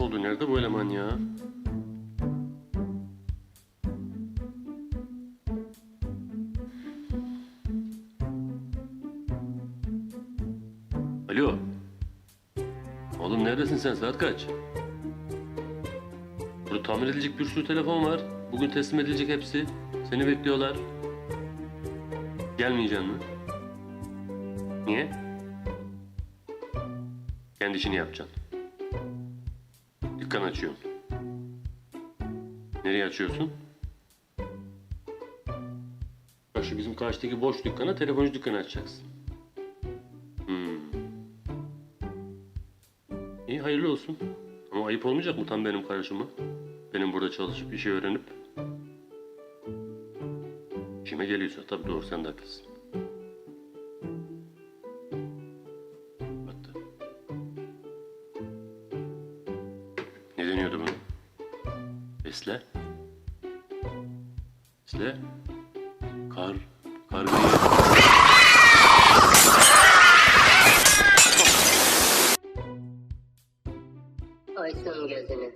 Oldu. Nerede bu eleman ya? Alo. Oğlum neredesin sen? Saat kaç? Burada tamir edilecek bir sürü telefon var. Bugün teslim edilecek hepsi. Seni bekliyorlar. Gelmeyeceksin mi? Niye? Kendi işini yapacaksın. Dükkan açıyorsun. Nereye açıyorsun? Şu bizim karşıdaki boş dükkana telefoncu dükkanı açacaksın. Hmm. İyi hayırlı olsun. Ama ayıp olmayacak mı tam benim karşıma? Benim burada çalışıp işi öğrenip. Kime geliyorsa tabii doğru sen de haklısın. Besle. Besle. Kar. Kargayı. Açtım gözünü.